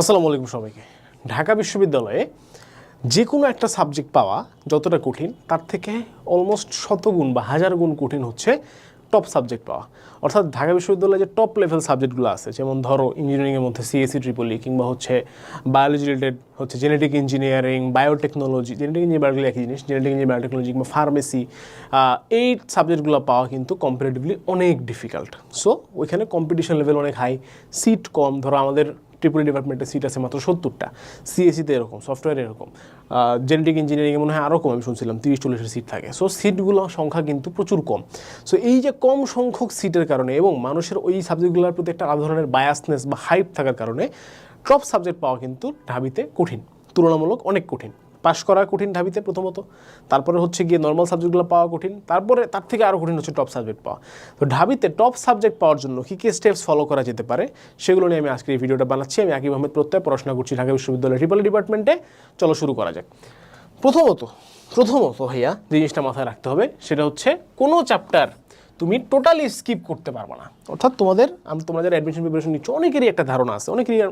আসসালামু আলাইকুম সবাইকে। ঢাকা বিশ্ববিদ্যালয়ে যে কোনো একটা সাবজেক্ট পাওয়া যতটা কঠিন, তার থেকে অলমোস্ট শতগুণ বা হাজার গুণ কঠিন হচ্ছে টপ সাবজেক্ট পাওয়া। অর্থাৎ ঢাকা বিশ্ববিদ্যালয়ে যে টপ লেভেল সাবজেক্টগুলো আছে, যেমন ধরো ইঞ্জিনিয়ারিংয়ের মধ্যে সিএসসি ট্রিপলি কিংবা হচ্ছে বায়োলজি রিলেটেড হচ্ছে genetic engineering biotechnology genetic engineering একই জিনিস জেনেটিক ইঞ্জিনিয়ারিং বায়োটেকনোলজি কিংবা ফার্মেসি এই সাবজেক্টগুলো পাওয়া কিন্তু কম্পারেটিভলি অনেক ডিফিকাল্ট সো ওইখানে কম্পিটিশন লেভেল অনেক হাই সিট কম। ধরো আমাদের ট্রিপল ডিপার্টমেন্টে সিট আছে মাত্র সত্তরটা। সিএসিতে এরকম সফটওয়্যার এরকম। জেনেটিক ইঞ্জিনিয়ারিংয়ে মনে হয় আরও কম, আমি শুনছিলাম তিরিশ চল্লিশের সিট থাকে। সো সিটগুলোর সংখ্যা কিন্তু প্রচুর কম। সো এই যে কম সংখ্যক সিটের কারণে এবং মানুষের ওই সাবজেক্টগুলোর প্রতি একটা আলাদা ধরনের বায়াসনেস বা হাইপ থাকার কারণে টপ সাবজেক্ট পাওয়া কিন্তু ঢাবিতে কঠিন, তুলনামূলক অনেক কঠিন। পাশ করা কঠিন ঢাবিতে প্রথমত। তারপরে হচ্ছে গিয়ে নর্মাল সাবজেক্টগুলো পাওয়া কঠিন। তারপরে তার থেকে আরও কঠিন হচ্ছে টপ সাবজেক্ট পাওয়া। তো ঢাবিতে টপ সাবজেক্ট পাওয়ার জন্য কী কী স্টেপস ফলো করা যেতে পারে সেগুলো নিয়ে আমি আজকে এই ভিডিওটা বানাচ্ছি। আমি আকিব আহমেদ প্রত্যয়, পড়াশোনা করছি ঢাকা বিশ্ববিদ্যালয়ের ট্রিপল ডিপার্টমেন্টে চলো শুরু করা যাক। প্রথমত প্রথমত ভাইয়া জিনিসটা মাথায় রাখতে হবে সেটা হচ্ছে কোনো চ্যাপ্টার তুমি টোটালি স্কিপ করতে পারবে না। অর্থাৎ তোমাদের, আমি, তোমরা যারা অ্যাডমিশন প্রিপারেশন নিচ্ছ, অনেকেরই একটা ধারণা আছে। অনেকেরই,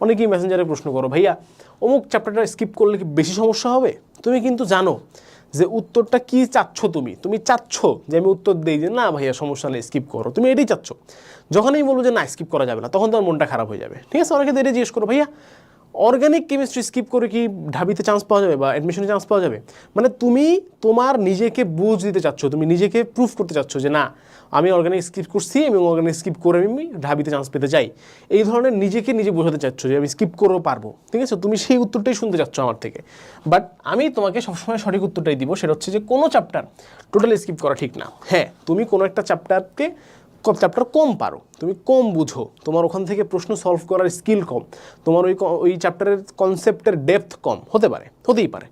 অনেকেই মেসেঞ্জারে প্রশ্ন করো, ভাইয়া, অমুক চ্যাপ্টারটা স্কিপ করলে কি বেশি সমস্যা হবে? তুমি কিন্তু জানো যে উত্তরটা কি চাচ্ছ তুমি? তুমি চাচ্ছ যে আমি উত্তর দিই যে, না ভাইয়া, সমস্যা নেই স্কিপ করো। তুমি এটাই চাচ্ছ। যখনই বলব যে, না স্কিপ করা যাবে না, তখন তোমার মনটা খারাপ হয়ে যাবে। ঠিক আছে? অনেকে এটাই জিজ্ঞেস করো, ভাইয়া অর্গানিক কেমিস্ট্রি স্কিপ করে কি ঢাবিতে চান্স পাওয়া যাবে বা অ্যাডমিশনে চান্স পাওয়া যাবে? মানে তুমি তোমার নিজেকে বুঝ দিতে চাচ্ছ, তুমি নিজেকে প্রুফ করতে চাচ্ছ যে না, আমি অর্গানিক স্কিপ করছি, এবং অর্গানিক স্কিপ করে আমি ঢাবিতে চান্স পেতে চাই। এই ধরনের নিজেকে নিজে বোঝাতে চাচ্ছ যে আমি স্কিপ করেও পারব। ঠিক আছে? তুমি সেই উত্তরটাই শুনতে চাচ্ছ আমার থেকে। বাট আমি তোমাকে সবসময় সঠিক উত্তরটাই দিব, সেটা হচ্ছে যে কোনো চ্যাপ্টার টোটালি স্কিপ করা ঠিক না। হ্যাঁ তুমি কোনো একটা চ্যাপ্টারকে চ্যাপ্টার কম পারো। তুমি কম বুঝো। তোমার ওখান থেকে প্রশ্ন সলভ করার স্কিল কম। তোমার ওই ওই চ্যাপ্টারের কনসেপ্টের ডেপথ কম। হতে পারে, হতেই পারে।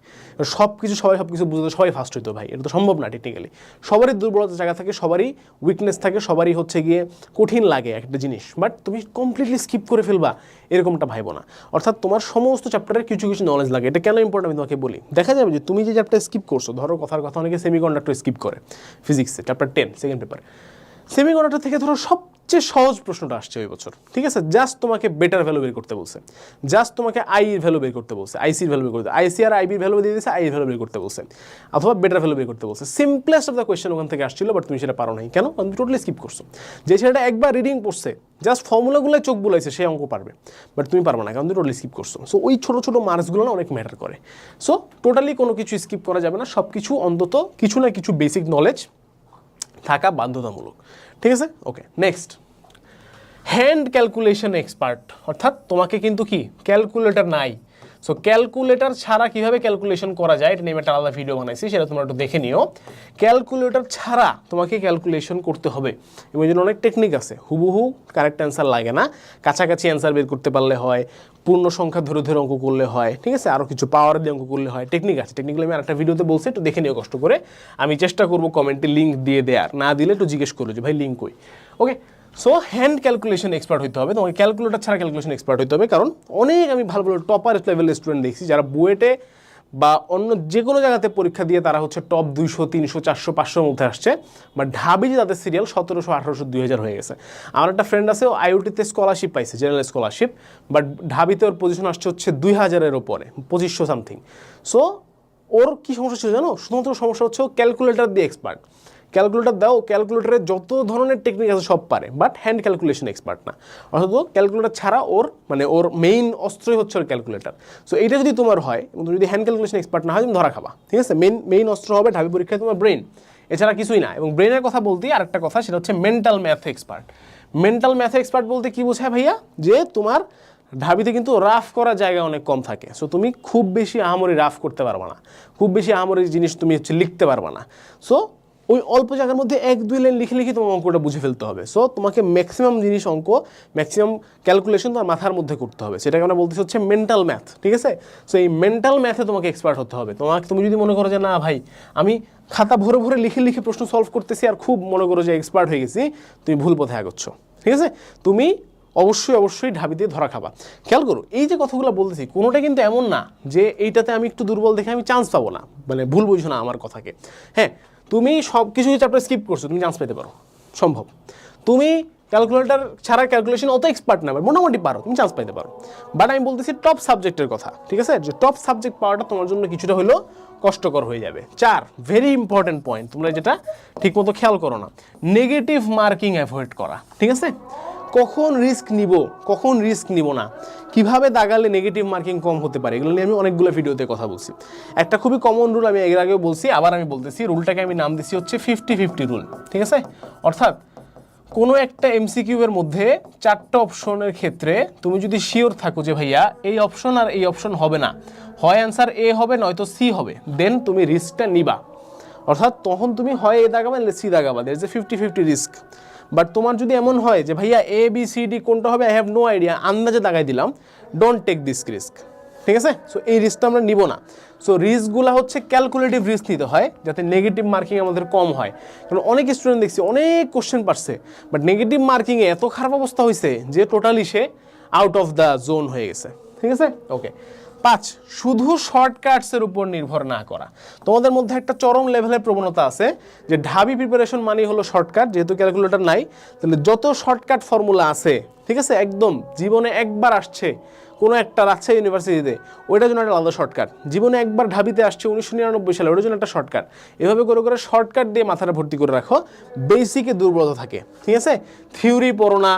সব কিছু সবাই সব কিছু বুঝতে সবাই ফার্স্ট হইতো ভাই। এটা তো সম্ভব না টেকনিক্যালি সবারই দুর্বলতার জায়গা থাকে, সবারই উইকনেস থাকে, সবারই হচ্ছে গিয়ে কঠিন লাগে একটা জিনিস। বাট তুমি কমপ্লিটলি স্কিপ করে ফেলবা, এরকমটা ভাইবো না। অর্থাৎ তোমার সমস্ত চ্যাপ্টারের কিছু কিছু নলেজ লাগে। এটা কেন ইম্পর্টেন্ট আমি তোমাকে বলি? দেখা যাবে যে তুমি যে চ্যাপ্টার স্কিপ করছ, ধরো কথার কথা অনেকে সেমিকন্ডাক্টর স্কিপ করে ফিজিক্সে chapter ten second paper semiconductor থেকে ধরো সবচেয়ে সহজ প্রশ্নটা আসছে ওই বছর। ঠিক আছে? জাস্ট তোমাকে বেটার ভ্যালু বের করতে বলছে। জাস্ট তোমাকে আই এর ভ্যালু বের করতে বলছে। আইসির ভ্যালু বের করতে আইসি আর আইবির ভ্যালু দিয়ে দিয়েছে আই এর ভ্যালু বের করতে বলছে। অথবা বেটার ভ্যালু বের করতে বলছে। সিম্পলেস্ট অফ দ্য কোয়েশ্চেন ওখান থেকে আসছিল বাট তুমি সেটা পারো নাই। কেন? তুমি টোটালি স্কিপ করছ। যে ছেলেটা একবার রিডিং পড়ছে জাস্ট ফর্মুলাগুলো চোখ বুলাইছে, সে অঙ্ক পারবে। বাট তুমি পারবে না, কারণ তুমি টোটালি স্কিপ করছ। সো ওই ছোটো ছোটো মার্কসগুলো না অনেক ম্যাটার করে। সো টোটালি কোনো কিছু স্কিপ করা যাবে না। সব কিছু অন্তত কিছু না কিছু বেসিক নলেজ থাকা বাধ্যতামূলক। ঠিক আছে? Okay next hand calculation expert অর্থাৎ তোমাকে কিন্তু কি? ক্যালকুলেটর নাই। সো ক্যালকুলেটর ছাড়া কীভাবে ক্যালকুলেশন করা যায়, এটা নিয়ে একটা আলাদা ভিডিও বানাইছি, সেটা তোমরা একটু দেখে নিও। ক্যালকুলেটর ছাড়া তোমাকে ক্যালকুলেশন করতে হবে। এবং জন্য অনেক টেকনিক আছে, হুবহু কারেক্ট অ্যান্সার লাগে না। কাছাকাছি অ্যান্সার বের করতে পারলে হয়, পূর্ণ সংখ্যা ধরে ধরে অঙ্ক করলে হয়, ঠিক আছে? আরও কিছু পাওয়ার দিয়ে অঙ্ক করলে হয় টেকনিক আছে। টেকনিক্যালি আমি আরেকটা ভিডিওতে বলছি, একটু দেখে নিও কষ্ট করে। আমি চেষ্টা করব কমেন্টে লিঙ্ক দিয়ে দেওয়ার না দিলে একটু জিজ্ঞেস করো যে, ভাই লিঙ্ক কই? Okay so hand calculation expert হতে হবে। তোমাকে ক্যালকুলেটর ছাড়া ক্যালকুলেশন এক্সপার্ট হতে হবে। কারণ অনেক আমি ভালো ভালো টপার লেভেলের স্টুডেন্ট দেখছি, যারা বুয়েটে বা অন্য যে কোনো জায়গাতে পরীক্ষা দিয়ে তারা হচ্ছে টপ দুইশো, তিনশো, চারশো, পাঁচশোর মধ্যে আসছে। বা ঢাবি যে তাদের সিরিয়াল সতেরোশো, আঠারোশো দুই হাজার হয়ে গেছে। আমার একটা ফ্রেন্ড আছে, ও আইওটিতে স্কলারশিপ পাইছে জেনারেল স্কলারশিপ বাট ঢাবিতে ওর পজিশন আসছে হচ্ছে দুই হাজারের ওপরে, পঁচিশশো সামথিং সো ওর কী সমস্যা ছিল জানো? শুধুমাত্র সমস্যা হচ্ছে ও ক্যালকুলেটর দিয়ে এক্সপার্ট ক্যালকুলেটর দাও, ক্যালকুলেটরের যত ধরনের টেকনিক আছে সব পারে বাট হ্যান্ড ক্যালকুলেশন এক্সপার্ট না। অর্থাৎ ক্যালকুলেটর ছাড়া ওর মানে ওর মেইন অস্ত্রই হচ্ছে ওর ক্যালকুলেটর। সো এইটা যদি তোমার হয় তুমি যদি হ্যান্ড ক্যালকুলেশন এক্সপার্ট না হয়, তুমি ধরা খাবা। ঠিক আছে? মেইন মেইন অস্ত্র হবে ঢাবি পরীক্ষায় তোমার ব্রেন এছাড়া কিছুই না। এবং ব্রেনের কথা বলতেই আরেকটা কথা, সেটা হচ্ছে mental math expert mental math expert বলতে কি বোঝায় ভাইয়া? যে তোমার ঢাবিতে কিন্তু রাফ করার জায়গা অনেক কম থাকে। সো তুমি খুব বেশি আহামরি রাফ করতে পারবে না। খুব বেশি আহামরি জিনিস তুমি হচ্ছে লিখতে পারবে না। সো ওই অল্প জায়গার মধ্যে এক, দুই লাইন লিখে লিখে তোমার অঙ্কটা বুঝে ফেলতে হবে। সো তোমাকে ম্যাক্সিমাম জিনিস অঙ্ক ম্যাক্সিমাম ক্যালকুলেশন তোমার মাথার মধ্যে করতে হবে। সেটাকে আমরা বলতেছি হচ্ছে মেন্টাল ম্যাথ ঠিক আছে? সো এই মেন্টাল ম্যাথে তোমাকে এক্সপার্ট হতে হবে। তোমাকে, তুমি যদি মনে করো যে না ভাই, আমি খাতা ভরে ভরে লিখে লিখে প্রশ্ন সলভ করতেছি আর খুব মনে করো যে এক্সপার্ট হয়ে গেছি, তুমি ভুল পথে আগাচ্ছ ঠিক আছে? তুমি অবশ্যই অবশ্যই ঢাবি দিয়ে ধরা খাবা। খেয়াল করো, এই যে কথাগুলো বলতেছি, কোনোটা কিন্তু এমন না যে এইটাতে আমি একটু দুর্বল দেখে আমি চান্স পাবো না। মানে ভুল বুঝো না আমার কথাকে। হ্যাঁ তুমি সব কিছু চ্যাপ্টার স্কিপ করছ, তুমি চান্স পেতে পারো। সম্ভব। তুমি ক্যালকুলেটার ছাড়া ক্যালকুলেশন অত এক্সপার্ট না মোটামুটি পারো, তুমি চান্স পাইতে পারো। বাট আমি বলতেছি টপ সাবজেক্টের কথা, ঠিক আছে? যে টপ সাবজেক্ট পাওয়াটা তোমার জন্য কিছুটা হলেও কষ্টকর হয়ে যাবে। চার ভেরি ইম্পর্টেন্ট পয়েন্ট তোমরা যেটা ঠিকমতো খেয়াল করো না। নেগেটিভ মার্কিং অ্যাভয়েড করা, ঠিক আছে? কখন রিস্ক নিব? কখন রিস্ক নিব না? কীভাবে দাগালে নেগেটিভ মার্কিং কম হতে পারে? এগুলো নিয়ে আমি অনেকগুলো ভিডিওতে কথা বলছি। একটা খুবই কমন রুল আমি এর আগেও বলছি, আবার আমি বলতেছি রুলটাকে আমি নাম দিচ্ছি হচ্ছে ফিফটি ফিফটি রুল ঠিক আছে? অর্থাৎ কোনো একটা এমসিকিউ এর মধ্যে চারটা অপশনের ক্ষেত্রে তুমি যদি শিওর থাকো যে ভাইয়া, এই অপশন আর এই অপশন হবে না। হয় অ্যান্সার এ হবে, নয়তো সি হবে। দেন তুমি রিস্কটা নিবা। অর্থাৎ তখন তুমি হয় এ দাগাবা সি দাগাবা। দের যে ফিফটি ফিফটি রিস্ক বাট তোমার যদি এমন হয় যে, ভাইয়া এ বি সি ডি কোনটা হবে? আই হ্যাভ নো আইডিয়া আন্দাজে দাগাই দিলাম ডোন্ট টেক দিস রিস্ক ঠিক আছে? সো এই রিস্কটা আমরা নিব না। সো রিস্কগুলো হচ্ছে ক্যালকুলেটিভ রিস্ক নিতে হয়, যাতে নেগেটিভ মার্কিং আমাদের কম হয়। কারণ অনেক স্টুডেন্ট দেখছি, অনেক কোশ্চেন পারছে বাট নেগেটিভ মার্কিংয়ে এত খারাপ অবস্থা হয়েছে যে টোটালি সে আউট অফ দ্য জোন হয়ে গেছে। ঠিক আছে? ওকে পাঁচ, শুধু শর্টকাটসের উপর নির্ভর না করা। তোমাদের মধ্যে একটা চরম লেভেলের প্রবণতা আছে যে ঢাবি প্রিপারেশন মানে হলো শর্টকাট যেহেতু ক্যালকুলেটর নাই, তাহলে যত শর্টকাট ফর্মুলা আছে, ঠিক আছে, একদম জীবনে একবার আসছে কোনো একটা রাজশাহী ইউনিভার্সিটিতে ওইটার জন্য একটা আলাদা শর্টকাট জীবনে একবার ঢাবিতে আসছে উনিশশো নিরানব্বই সালে ওটার জন্য একটা শর্টকাট এভাবে করে করে শর্টকাট দিয়ে মাথাটা ভর্তি করে রাখো বেসিকে দুর্বলতা থাকে, ঠিক আছে? থিওরি পড়ো না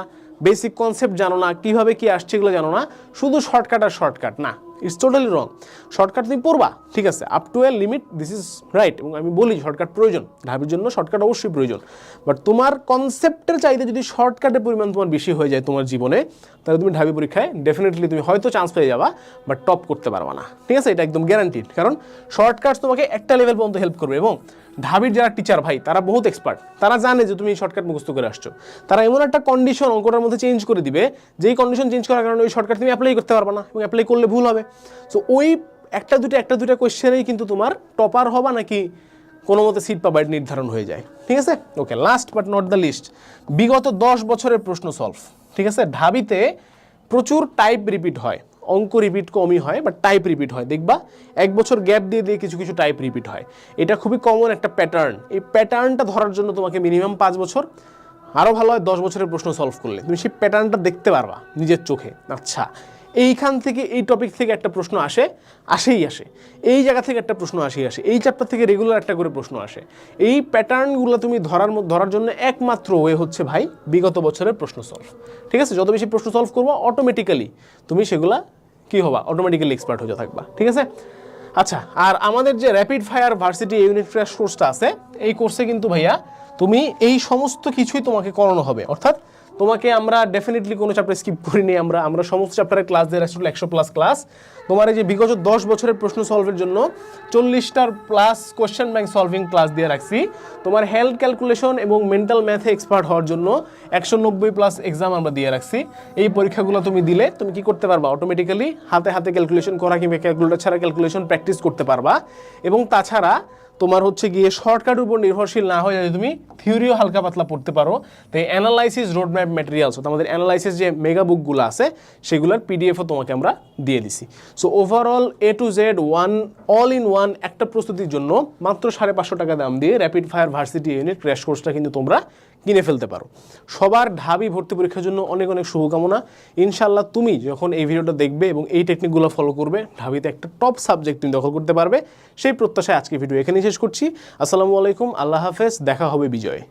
বেসিক কনসেপ্ট জানো না, কীভাবে কী আসছে এগুলো জানো না, শুধু শর্টকাট আর শর্টকাট না। ইটস টোটালি রং শর্টকাট তুমি পড়বা, ঠিক আছে? Up to a limit this is right এবং আমি বলি শর্টকাট প্রয়োজন। ঢাবির জন্য শর্টকাট অবশ্যই প্রয়োজন। বাট তোমার কনসেপ্টের চাইতে যদি শর্টকাটের পরিমাণ তোমার বেশি হয়ে যায় তোমার জীবনে, তাহলে তুমি ঢাবি পরীক্ষায় ডেফিনেটলি তুমি হয়তো চান্স পেয়ে যাবা বাট টপ করতে পারবা না। ঠিক আছে? এটা একদম গ্যারান্টিড কারণ শর্টকাট তোমাকে একটা লেভেল পর্যন্ত হেল্প করবে। এবং ঢাবির যারা টিচার ভাই, তারা বহুত এক্সপার্ট তারা জানে যে তুমি এই শর্টকাট মুখস্থ করে আসছো। তারা এমন একটা কন্ডিশন অঙ্কটার মধ্যে চেঞ্জ করে দিবে, যেই কন্ডিশন চেঞ্জ করার কারণে ওই শর্টকাট তুমি অ্যাপ্লাই করতে পারবে না এবং অ্যাপ্লাই করলে ভুল হবে। সো ওই একটা দুটো একটা দুটো কোয়েশ্চেনেই কিন্তু তোমার টপার হবা নাকি কোনো মতে সিট পাবা নির্ধারণ হয়ে যায়। ঠিক আছে? Okay last but not the least বিগত দশ বছরের প্রশ্ন সলভ ঠিক আছে? ঢাবিতে প্রচুর টাইপ রিপিট হয়। অঙ্ক রিপিট কমই হয় বাট টাইপ রিপিট হয়। দেখবা, এক বছর গ্যাপ দিয়ে দিয়ে কিছু কিছু টাইপ রিপিট হয়। এটা খুবই কমন একটা প্যাটার্ন এই প্যাটার্নটা ধরার জন্য তোমাকে মিনিমাম পাঁচ বছর আরও ভালো হয় দশ বছরের প্রশ্ন সলভ করলে। তুমি সেই প্যাটার্নটা দেখতে পারবা নিজের চোখে। আচ্ছা এইখান থেকে, এই টপিক থেকে একটা প্রশ্ন আসে, আসেই আসে। এই জায়গা থেকে একটা প্রশ্ন আসেই আসে। এই চ্যাপ্টার থেকে রেগুলার একটা করে প্রশ্ন আসে। এই প্যাটার্নগুলো তুমি ধরার ধরার জন্য একমাত্র ওয়ে হচ্ছে ভাই, বিগত বছরের প্রশ্ন সলভ ঠিক আছে? যত বেশি প্রশ্ন সলভ করব অটোমেটিক্যালি তুমি সেগুলা কি হবা? অটোমেটিক্যালি এক্সপার্ট হয়ে থাকবা, ঠিক আছে? আচ্ছা আর আমাদের যে rapid fire varsity unit crash কোর্সটা আছে, এই কোর্সে কিন্তু ভাইয়া, তুমি এই সমস্ত কিছুই তোমাকে করানো হবে, অর্থাৎ তোমাকে আমরা ডেফিনেটলি কোনো চ্যাপ্টার স্কিপ করিনি, আমরা আমরা সমস্ত চ্যাপ্টারের ক্লাস দিয়ে রাখছি একশো প্লাস ক্লাস তোমার এই যে বিগত দশ বছরের প্রশ্ন সলভের জন্য চল্লিশটার plus question bank solving class দিয়ে রাখছি। তোমার হেলথ ক্যালকুলেশন এবং মেন্টাল ম্যাথে এক্সপার্ট হওয়ার জন্য একশো নব্বই প্লাস এক্সাম আমরা দিয়ে রাখছি। এই পরীক্ষাগুলো তুমি দিলে, তুমি কি করতে পারবা? অটোমেটিক্যালি হাতে হাতে ক্যালকুলেশন করা কিংবা ক্যালকুলেটর ছাড়া ক্যালকুলেশন প্র্যাকটিস করতে পারবা। এবং তাছাড়া তোমার হচ্ছে গিয়ে শর্টকাট উপর নির্ভরশীল না হয়ে যদি তুমি থিওরিও হালকা পাতলা পড়তে পারো তো অ্যানালাইসিস রোড ম্যাপ ম্যাটেরিয়ালস আমাদের অ্যানালাইসিস যে মেগা বুকগুলো আছে, সেগুলোর পিডিএফও তোমাকে আমরা দিয়ে দিছি। So overall A to Z one all in one একটা প্রস্তুতির জন্য মাত্র সাড়ে পাঁচশো টাকা দাম দিয়ে rapid fire varsity unit crash কোর্সটা কিন্তু তোমরা কিনে ফেলতে পারো। সবার ঢাবি ভর্তি পরীক্ষার জন্য অনেক অনেক শুভকামনা। ইনশাল্লাহ তুমি যখন এই ভিডিওটা দেখবে এবং এই টেকনিকগুলো ফলো করবে, ঢাবিতে একটা টপ সাবজেক্ট তুমি দখল করতে পারবে। সেই প্রত্যাশায় আজকে ভিডিও এখানেই শেষ করছি। আসসালামু আলাইকুম, আল্লাহ হাফেজ, দেখা হবে বিজয়।